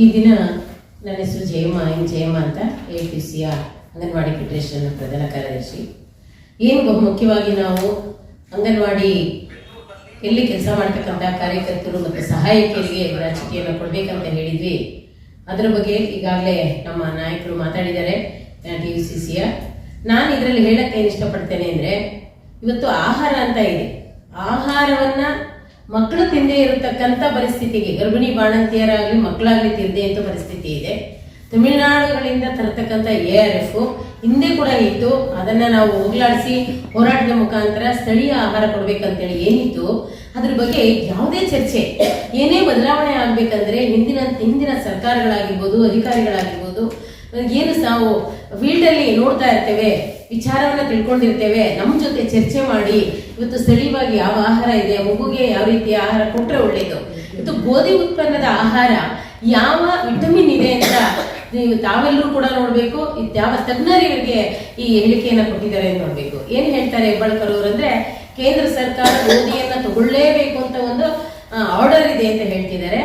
ಈ ದಿನ ನನ್ನ ಹೆಸರು ಜಯಮ್ಮ ಎನ್ ಜಯಮ್ಮ ಅಂತ ಎ ಪಿ ಸಿಯ ಅಂಗನವಾಡಿ ಫೆಡರೇಷನ್ ಪ್ರಧಾನ ಕಾರ್ಯದರ್ಶಿ. ಏನು ಬಹು ಮುಖ್ಯವಾಗಿ ನಾವು ಅಂಗನವಾಡಿ ಎಲ್ಲಿ ಕೆಲಸ ಮಾಡ್ತಕ್ಕಂಥ ಕಾರ್ಯಕರ್ತರು ಮತ್ತು ಸಹಾಯಕರಿಗೆ ರಾಜಕೀಯನ ಕೊಡಬೇಕಂತ ಹೇಳಿದ್ವಿ. ಅದರ ಬಗ್ಗೆ ಈಗಾಗಲೇ ನಮ್ಮ ನಾಯಕರು ಮಾತಾಡಿದ್ದಾರೆ ಟಿ ಯು ಸಿ ಸಿಯ ನಾನು ಇದರಲ್ಲಿ ಹೇಳಕ್ಕೆ ಏನು ಇಷ್ಟಪಡ್ತೇನೆ ಅಂದರೆ, ಇವತ್ತು ಆಹಾರ ಅಂತ ಇದೆ. ಆಹಾರವನ್ನ ಮಕ್ಕಳು ತಿಂದೇ ಇರತಕ್ಕಂಥ ಪರಿಸ್ಥಿತಿಗೆ ಗರ್ಭಿಣಿ ಬಾಣಂತಿಯರಾಗಲಿ ಮಕ್ಕಳಾಗಲಿ ತಿಂದೆ ಅಂತ ಪರಿಸ್ಥಿತಿ ಇದೆ. ತಮಿಳುನಾಡುಗಳಿಂದ ತರತಕ್ಕಂಥ ಎ ಆರ್ ಎಫ್ ಹಿಂದೆ ಕೂಡ ಇತ್ತು. ಅದನ್ನ ನಾವು ಹೋಗ್ಲಾಡಿಸಿ ಹೋರಾಟದ ಮುಖಾಂತರ ಸ್ಥಳೀಯ ಆಹಾರ ಕೊಡಬೇಕಂತೇಳಿ ಏನಿತ್ತು. ಅದ್ರ ಬಗ್ಗೆ ಯಾವುದೇ ಚರ್ಚೆ, ಏನೇ ಬದಲಾವಣೆ ಆಗ್ಬೇಕಂದ್ರೆ ಹಿಂದಿನ ಹಿಂದಿನ ಸರ್ಕಾರಗಳಾಗಿರ್ಬೋದು, ಅಧಿಕಾರಿಗಳಾಗಿರ್ಬೋದು, ಏನು ನಾವು ಫೀಲ್ಡಲ್ಲಿ ನೋಡ್ತಾ ಇರ್ತೇವೆ. ವಿಚಾರವನ್ನ ತಿಳ್ಕೊಂಡಿರ್ತೇವೆ. ನಮ್ಮ ಜೊತೆ ಚರ್ಚೆ ಮಾಡಿ, ಇವತ್ತು ಸ್ಥಳೀಯವಾಗಿ ಯಾವ ಆಹಾರ ಇದೆ, ಮಗುಗೆ ಯಾವ ರೀತಿಯ ಆಹಾರ ಕೊಟ್ಟರೆ ಒಳ್ಳೇದು? ಇವತ್ತು ಗೋಧಿ ಉತ್ಪನ್ನದ ಆಹಾರ ಯಾವ ವಿಟಮಿನ್ ಇದೆ ಅಂತ ನೀವು ತಾವೆಲ್ಲರೂ ಕೂಡ ನೋಡಬೇಕು. ಯಾವ ತಜ್ಞರಿಗೆ ಈ ಹೇಳಿಕೆಯನ್ನು ಕೊಟ್ಟಿದ್ದಾರೆ ಅಂತ ನೋಡಬೇಕು. ಏನು ಹೇಳ್ತಾರೆ ಹೆಬ್ಬಾಳ್ಕರ್ ಅವರು ಅಂದ್ರೆ ಕೇಂದ್ರ ಸರ್ಕಾರ ಗೋಧಿಯನ್ನು ತಗೊಳ್ಳೇಬೇಕು ಅಂತ ಒಂದು ಆರ್ಡರ್ ಇದೆ ಅಂತ ಹೇಳ್ತಿದ್ದಾರೆ.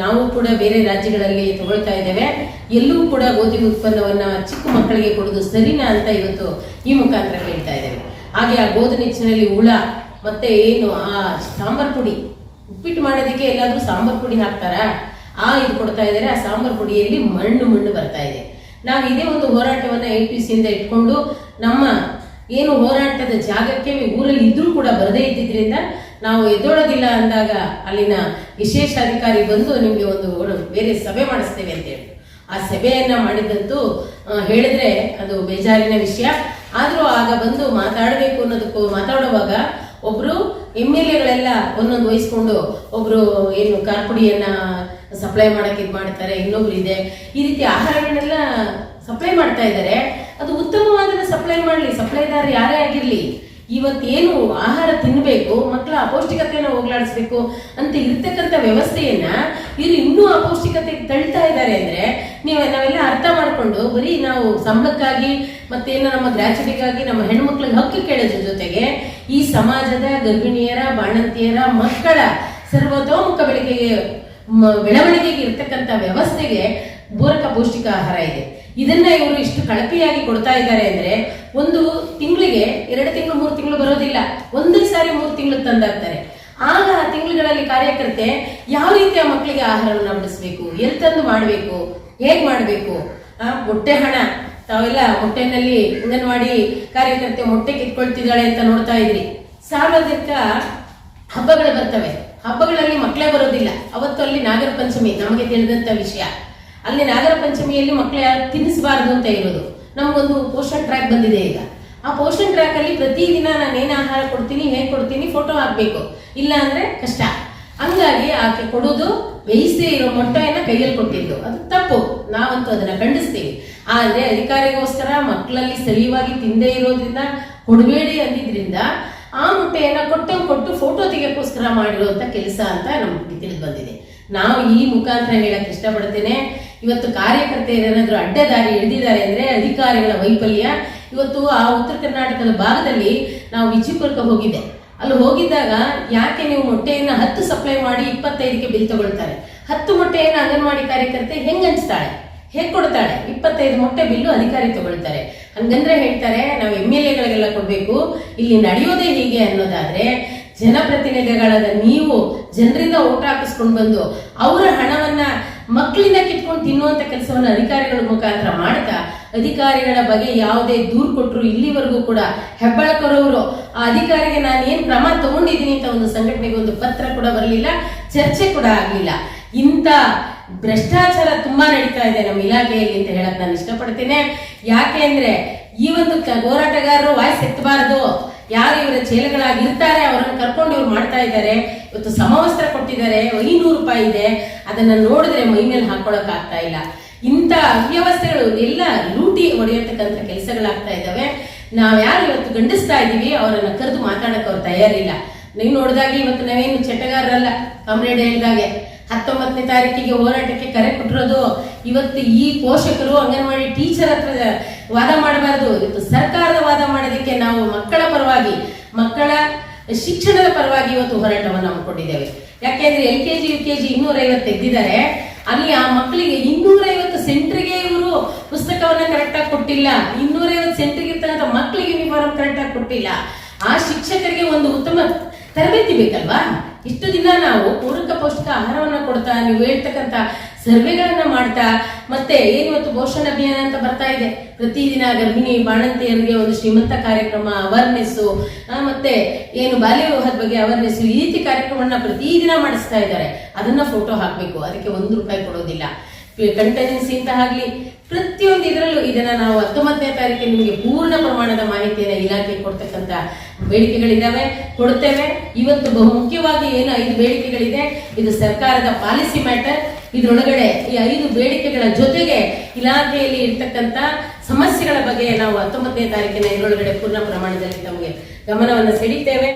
ನಾವು ಕೂಡ ಬೇರೆ ರಾಜ್ಯಗಳಲ್ಲಿ ತಗೊಳ್ತಾ ಇದ್ದೇವೆ. ಎಲ್ಲೂ ಕೂಡ ಗೋಧಿ ಉತ್ಪನ್ನವನ್ನ ಚಿಕ್ಕ ಮಕ್ಕಳಿಗೆ ಕೊಡೋದು ಸರಿನಾ ಅಂತ ಇವತ್ತು ಈ ಮುಖಾಂತರ ಹೇಳ್ತಾ ಇದ್ದೇವೆ. ಹಾಗೆ ಆ ಗೋಧಿ ನಿಚ್ಚಿನಲ್ಲಿ ಹುಳ, ಮತ್ತೆ ಏನು ಆ ಸಾಂಬಾರ್ ಪುಡಿ, ಉಪ್ಪಿಟ್ಟು ಮಾಡೋದಕ್ಕೆ ಎಲ್ಲಾದ್ರೂ ಸಾಂಬಾರ್ ಪುಡಿ ಹಾಕ್ತಾರಾ? ಆ ಇದು ಕೊಡ್ತಾ ಇದ್ದಾರೆ. ಆ ಸಾಂಬಾರ್ ಪುಡಿಯಲ್ಲಿ ಮಣ್ಣು ಮಣ್ಣು ಬರ್ತಾ ಇದೆ. ನಾವು ಇದೇ ಒಂದು ಹೋರಾಟವನ್ನ ಎ ಪಿ ಸಿಯಿಂದ ಇಟ್ಕೊಂಡು ನಮ್ಮ ಏನು ಹೋರಾಟದ ಜಾಗಕ್ಕೆ ಊರಲ್ಲಿ ಇದ್ರೂ ಕೂಡ ಬರದೇ ಇದ್ದಿದ್ರಿಂದ ನಾವು ಎದ್ದೋಳೋದಿಲ್ಲ ಅಂದಾಗ ಅಲ್ಲಿನ ವಿಶೇಷ ಅಧಿಕಾರಿ ಬಂದು ನಿಮಗೆ ಒಂದು ಬೇರೆ ಸಭೆ ಮಾಡಿಸ್ತೇವೆ ಅಂತ ಹೇಳಿ ಆ ಸಭೆಯನ್ನ ಮಾಡಿದಂತೂ ಆ, ಹೇಳಿದ್ರೆ ಅದು ಬೇಜಾರಿನ ವಿಷಯ. ಆದರೂ ಆಗ ಬಂದು ಮಾತಾಡಬೇಕು ಅನ್ನೋದಕ್ಕೂ ಮಾತಾಡುವಾಗ ಒಬ್ರು ಎಂ ಎಲ್ ಎಗಳೆಲ್ಲ ಒಂದೊಂದು ವಹಿಸ್ಕೊಂಡು ಒಬ್ರು ಏನು ಕಾರ್ಪುಡಿಯನ್ನ ಸಪ್ಲೈ ಮಾಡಕ್ಕೆ ಇದು ಮಾಡ್ತಾರೆ ಇನ್ನೊಬ್ರು ಇದೆ. ಈ ರೀತಿ ಆಹಾರಗಳನ್ನೆಲ್ಲ ಸಪ್ಲೈ ಮಾಡ್ತಾ ಇದ್ದಾರೆ. ಅದು ಉತ್ತಮವಾದನ್ನ ಸಪ್ಲೈ ಮಾಡಲಿ. ಸಪ್ಲೈದಾರ ಯಾರೇ ಆಗಿರ್ಲಿ ಇವತ್ತೇನು ಆಹಾರ ತಿನ್ನಬೇಕು ಮಕ್ಕಳ ಅಪೌಷ್ಟಿಕತೆಯನ್ನು ಹೋಗ್ಲಾಡಿಸ್ಬೇಕು ಅಂತ ಇರ್ತಕ್ಕಂಥ ವ್ಯವಸ್ಥೆಯನ್ನ ಇವರು ಇನ್ನೂ ಅಪೌಷ್ಟಿಕತೆ ತಳ್ತಾ ಇದ್ದಾರೆ ಅಂದ್ರೆ ನೀವು ನಾವೆಲ್ಲ ಅರ್ಥ ಮಾಡಿಕೊಂಡು ಬರೀ ನಾವು ಸಂಬಳಕ್ಕಾಗಿ ಮತ್ತೇನೋ ನಮ್ಮ ಗ್ರಾಚ್ಯುಟಿಗಾಗಿ ನಮ್ಮ ಹೆಣ್ಮಕ್ಳಿಗೆ ಹಕ್ಕು ಕೇಳೋದ್ರ ಜೊತೆಗೆ ಈ ಸಮಾಜದ ಗರ್ಭಿಣಿಯರ, ಬಾಣಂತಿಯರ ಮಕ್ಕಳ ಸರ್ವತೋಮುಖ ಬೆಳಕಿಗೆ ಬೆಳವಣಿಗೆಗೆ ಇರ್ತಕ್ಕಂಥ ವ್ಯವಸ್ಥೆಗೆ ಪೂರಕ ಪೌಷ್ಟಿಕ ಆಹಾರ ಇದೆ. ಇದನ್ನ ಇವರು ಇಷ್ಟು ಕಳಪೆಯಾಗಿ ಕೊಡ್ತಾ ಇದ್ದಾರೆ ಅಂದ್ರೆ ಒಂದು ತಿಂಗಳಿಗೆ, ಎರಡು ತಿಂಗಳು, ಮೂರು ತಿಂಗಳು ಬರೋದಿಲ್ಲ. ಒಂದೇ ಸಾರಿ ಮೂರು ತಿಂಗಳು ತಂದಾಗ್ತಾರೆ ಆಗ ಆ ತಿಂಗಳುಗಳಲ್ಲಿ ಕಾರ್ಯಕರ್ತೆ ಯಾವ ರೀತಿಯ ಮಕ್ಕಳಿಗೆ ಆಹಾರವನ್ನು ಬಡಿಸ್ಬೇಕು? ಎಲ್ಲಿ ತಂದು ಮಾಡಬೇಕು? ಹೇಗ್ ಮಾಡಬೇಕು? ಆ, ಮೊಟ್ಟೆ ಹಣ. ತಾವೆಲ್ಲ ಮೊಟ್ಟೆನಲ್ಲಿ ಅಂಗನವಾಡಿ ಕಾರ್ಯಕರ್ತೆ ಮೊಟ್ಟೆ ಕಿತ್ಕೊಳ್ತಿದ್ದಾಳೆ ಅಂತ ನೋಡ್ತಾ ಇದ್ರಿ. ಸಾರ್ವಜನಿಕ ಹಬ್ಬಗಳು ಬರ್ತವೆ. ಹಬ್ಬಗಳಲ್ಲಿ ಮಕ್ಕಳೇ ಬರೋದಿಲ್ಲ. ಅವತ್ತು ಅಲ್ಲಿ ನಾಗರ ಪಂಚಮಿ ನಮಗೆ ತಿಳಿದಂತ ವಿಷಯ. ಅಲ್ಲಿ ನಾಗರ ಪಂಚಮಿಯಲ್ಲಿ ಮಕ್ಕಳು ಯಾರು ತಿನ್ನಿಸಬಾರ್ದು ಅಂತ ಇರೋದು. ನಮಗೊಂದು ಪೋಷನ್ ಟ್ರ್ಯಾಕ್ ಬಂದಿದೆ ಈಗ. ಆ ಪೋಷನ್ ಟ್ರ್ಯಾಕ್ ಅಲ್ಲಿ ಪ್ರತಿದಿನ ನಾನು ಏನು ಆಹಾರ ಕೊಡ್ತೀನಿ, ಹೇಗೆ ಕೊಡ್ತೀನಿ ಫೋಟೋ ಹಾಕ್ಬೇಕು. ಇಲ್ಲ ಅಂದ್ರೆ ಕಷ್ಟ. ಹಂಗಾಗಿ ಆಕೆ ಕೊಡೋದು ಬೇಯಿಸದೇ ಇರೋ ಮೊಟ್ಟೆಯನ್ನ ಕೈಯಲ್ಲಿ ಕೊಟ್ಟಿದ್ದು. ಅದು ತಪ್ಪು. ನಾವಂತೂ ಅದನ್ನ ಖಂಡಿಸ್ತೀವಿ. ಆದ್ರೆ ಅಧಿಕಾರಿಗೋಸ್ಕರ ಮಕ್ಕಳಲ್ಲಿ ಸರಿಯಾಗಿ ತಿಂದೇ ಇರೋದ್ರಿಂದ, ಕೊಡಬೇಡಿ ಅಂದಿದ್ರಿಂದ ಆ ಮೊಟ್ಟೆಯನ್ನ ಕೊಟ್ಟು ಕೊಟ್ಟು ಫೋಟೋ ತೆಗೆಯೋಕ್ಕೋಸ್ಕರ ಮಾಡಿರುವಂತ ಕೆಲಸ ಅಂತ ನಮ್ಗೆ ತಿಳಿದು ಬಂದಿದೆ. ನಾವು ಈ ಮುಖಾಂತರ ಹೇಳಕ್ ಇಷ್ಟಪಡ್ತೇನೆ. ಇವತ್ತು ಕಾರ್ಯಕರ್ತೆಯರು ಏನಾದರೂ ಅಡ್ಡದಾರಿ ಹಿಡಿದಿದ್ದಾರೆ ಅಂದ್ರೆ ಅಧಿಕಾರಿಗಳ ವೈಫಲ್ಯ. ಇವತ್ತು ಆ ಉತ್ತರ ಕರ್ನಾಟಕದ ಭಾಗದಲ್ಲಿ ನಾವು ವಿಜಯಪುರಕ್ಕೆ ಹೋಗಿದ್ದೆ. ಅಲ್ಲಿ ಹೋಗಿದ್ದಾಗ ಯಾಕೆ ನೀವು ಮೊಟ್ಟೆಯನ್ನು ಹತ್ತು ಸಪ್ಲೈ ಮಾಡಿ ಇಪ್ಪತ್ತೈದಕ್ಕೆ ಬಿಲ್ ತಗೊಳ್ತಾರೆ? ಹತ್ತು ಮೊಟ್ಟೆಯನ್ನು ಅಂಗನವಾಡಿ ಕಾರ್ಯಕರ್ತೆ ಹೆಂಗ್ ಹಂಚ್ತಾಳೆ? ಹೇಗ್ ಕೊಡ್ತಾಳೆ? ಇಪ್ಪತ್ತೈದು ಮೊಟ್ಟೆ ಬಿಲ್ಲು ಅಧಿಕಾರಿ ತಗೊಳ್ತಾರೆ. ಹಂಗಂದ್ರೆ ಹೇಳ್ತಾರೆ, ನಾವು ಎಂ ಎಲ್ ಎಗಳಿಗೆಲ್ಲ ಕೊಡ್ಬೇಕು. ಇಲ್ಲಿ ನಡೆಯೋದೇ ಹೀಗೆ ಅನ್ನೋದಾದ್ರೆ ಜನಪ್ರತಿನಿಧಿಗಳಾದ ನೀವು ಜನರಿಂದ ಓಟ್ ಹಾಕಿಸ್ಕೊಂಡು ಬಂದು ಅವರ ಹಣವನ್ನ ಮಕ್ಕಳಿಂದ ಕಿತ್ಕೊಂಡು ತಿನ್ನುವಂತ ಕೆಲಸವನ್ನ ಅಧಿಕಾರಿಗಳ ಮುಖಾಂತರ ಮಾಡ್ತಾ, ಅಧಿಕಾರಿಗಳ ಬಗ್ಗೆ ಯಾವುದೇ ದೂರು ಕೊಟ್ಟರು ಇಲ್ಲಿವರೆಗೂ ಕೂಡ ಹೆಬ್ಬಳಕರವರು, ಆ ಅಧಿಕಾರಿಗೆ ನಾನು ಏನ್ ಕ್ರಮ ತಗೊಂಡಿದ್ದೀನಿ ಅಂತ ಒಂದು ಸಂಘಟನೆಗೆ ಒಂದು ಪತ್ರ ಕೂಡ ಬರಲಿಲ್ಲ, ಚರ್ಚೆ ಕೂಡ ಆಗಲಿಲ್ಲ. ಇಂಥ ಭ್ರಷ್ಟಾಚಾರ ತುಂಬಾ ನಡೀತಾ ಇದೆ ನಮ್ಮ ಇಲಾಖೆಯಲ್ಲಿ ಅಂತ ಹೇಳಕ್ ನಾನು ಇಷ್ಟಪಡ್ತೇನೆ. ಯಾಕೆ ಅಂದ್ರೆ ಈ ಒಂದು ಹೋರಾಟಗಾರರು ವಾಯ್ಸ್ ಎತ್ತಬಾರದು. ಯಾರು ಇವರ ಚೇಲೆಗಳಾಗಿರ್ತಾರೆ ಅವರನ್ನು ಕರ್ಕೊಂಡು ಇವ್ರು ಮಾಡ್ತಾ ಇದ್ದಾರೆ. ಇವತ್ತು ಸಮವಸ್ತ್ರ ಕೊಟ್ಟಿದ್ದಾರೆ, ಐನೂರು ರೂಪಾಯಿ ಇದೆ. ಅದನ್ನ ನೋಡಿದ್ರೆ ಮೈ ಮೇಲೆ ಹಾಕೊಳಕ್ ಆಗ್ತಾ ಇಲ್ಲ. ಇಂಥ ಅವ್ಯವಸ್ಥೆಗಳು ಎಲ್ಲ ಲೂಟಿ ಹೊಡೆಯತಕ್ಕಂಥ ಕೆಲಸಗಳಾಗ್ತಾ ಇದ್ದಾವೆ. ನಾವ್ ಯಾರು ಇವತ್ತು ಗಂಡಿಸ್ತಾ ಇದೀವಿ, ಅವರನ್ನ ಕರೆದು ಮಾತಾಡಕ್ ಅವ್ರು ತಯಾರಿಲ್ಲ. ನೀವು ನೋಡಿದಾಗ ಇವತ್ತು ನಾವೇನು ಚಟಗಾರರಲ್ಲ, ಕಾಮ್ರೇಡ್ ಹೇಳಿದಾಗೆ. ಹತ್ತೊಂಬತ್ತನೇ ತಾರೀಕಿಗೆ ಹೋರಾಟಕ್ಕೆ ಕರೆ ಕೊಟ್ಟಿರೋದು. ಇವತ್ತು ಈ ಪೋಷಕರು, ಅಂಗನವಾಡಿ ಟೀಚರ್ ಹತ್ರ ವಾದ ಮಾಡಬಾರದು. ಇವತ್ತು ಸರ್ಕಾರದ ವಾದ ಮಾಡೋದಕ್ಕೆ ನಾವು ಮಕ್ಕಳ ಪರವಾಗಿ ಮಕ್ಕಳ ಶಿಕ್ಷಣದ ಪರವಾಗಿ ಇವತ್ತು ಹೋರಾಟವನ್ನು ಹಮ್ಮಿಕೊಂಡಿದ್ದೇವೆ ಯಾಕೆಂದ್ರೆ L K G U K G ಇನ್ನೂರೈವತ್ತು ತೆಗೆದಿದ್ದಾರೆ. ಅಲ್ಲಿ ಆ ಮಕ್ಕಳಿಗೆ ಇನ್ನೂರೈವತ್ತು ಸೆಂಟ್ರಿಗೆ ಇವರು ಪುಸ್ತಕವನ್ನ ಕರೆಕ್ಟ್ ಆಗಿ ಕೊಟ್ಟಿಲ್ಲ. ಇನ್ನೂರೈವತ್ತು ಸೆಂಟ್ರಿಗೆ ಇರ್ತಕ್ಕಂಥ ಮಕ್ಕಳಿಗೆ ಯೂನಿಫಾರ್ಮ್ ಕರೆಕ್ಟ್ ಆಗಿ ಕೊಟ್ಟಿಲ್ಲ. ಆ ಶಿಕ್ಷಕರಿಗೆ ಒಂದು ಉತ್ತಮ ತರಬೇತಿ ಬೇಕಲ್ವಾ? ಇಷ್ಟು ದಿನ ನಾವು ಪೂರಕ ಪೌಷ್ಟಿಕ ಆಹಾರವನ್ನ ಕೊಡ್ತಾ, ನೀವು ಹೇಳ್ತಕ್ಕಂಥ ಸರ್ವೆಗಳನ್ನ ಮಾಡ್ತಾ ಮತ್ತೆ ಏನು ಇವತ್ತು ಪೋಷಣ ಅಭಿಯಾನ ಅಂತ ಬರ್ತಾ ಇದೆ? ಪ್ರತಿದಿನ ಗರ್ಭಿಣಿ ಬಾಣಂತಿಯರಿಗೆ ಒಂದು ಶ್ರೀಮಂತ ಕಾರ್ಯಕ್ರಮ ಅವೇರ್ನೆಸ್ ಮತ್ತೆ ಏನು ಬಾಲ್ಯ ವಿವಾಹದ ಬಗ್ಗೆ ಅವೇರ್ನೆಸ್ ಈ ರೀತಿ ಕಾರ್ಯಕ್ರಮವನ್ನ ಪ್ರತಿದಿನ ಮಾಡಿಸ್ತಾ ಇದ್ದಾರೆ. ಅದನ್ನ ಫೋಟೋ ಹಾಕ್ಬೇಕು. ಅದಕ್ಕೆ ಒಂದು ರೂಪಾಯಿ ಕೊಡೋದಿಲ್ಲ. ಕಂಟೆನ್ಸಿ ಅಂತ ಆಗ್ಲಿ ಪ್ರತಿಯೊಂದು ಇದರಲ್ಲೂ ಇದನ್ನ ನಾವು ಹತ್ತೊಂಬತ್ತನೇ ತಾರೀಕಿಗೆ ನಿಮಗೆ ಪೂರ್ಣ ಪ್ರಮಾಣದ ಮಾಹಿತಿಯನ್ನು ಇಲಾಖೆ ಕೊಡ್ತಕ್ಕಂತ ಬೇಡಿಕೆಗಳಿದಾವೆ ಕೊಡ್ತೇವೆ ಇವತ್ತು ಬಹು ಮುಖ್ಯವಾಗಿ ಏನು ಐದು ಬೇಡಿಕೆಗಳಿದೆ, ಇದು ಸರ್ಕಾರದ ಪಾಲಿಸಿ ಮ್ಯಾಟರ್. ಇದರೊಳಗಡೆ ಈ ಐದು ಬೇಡಿಕೆಗಳ ಜೊತೆಗೆ ಇಲಾಖೆಯಲ್ಲಿ ಇರ್ತಕ್ಕಂತ ಸಮಸ್ಯೆಗಳ ಬಗ್ಗೆ ನಾವು ಹತ್ತೊಂಬತ್ತನೇ ತಾರೀಕಿನ ಇದರೊಳಗಡೆ ಪೂರ್ಣ ಪ್ರಮಾಣದಲ್ಲಿ ತಮಗೆ ಗಮನವನ್ನು ಸೆಳೀತೇವೆ.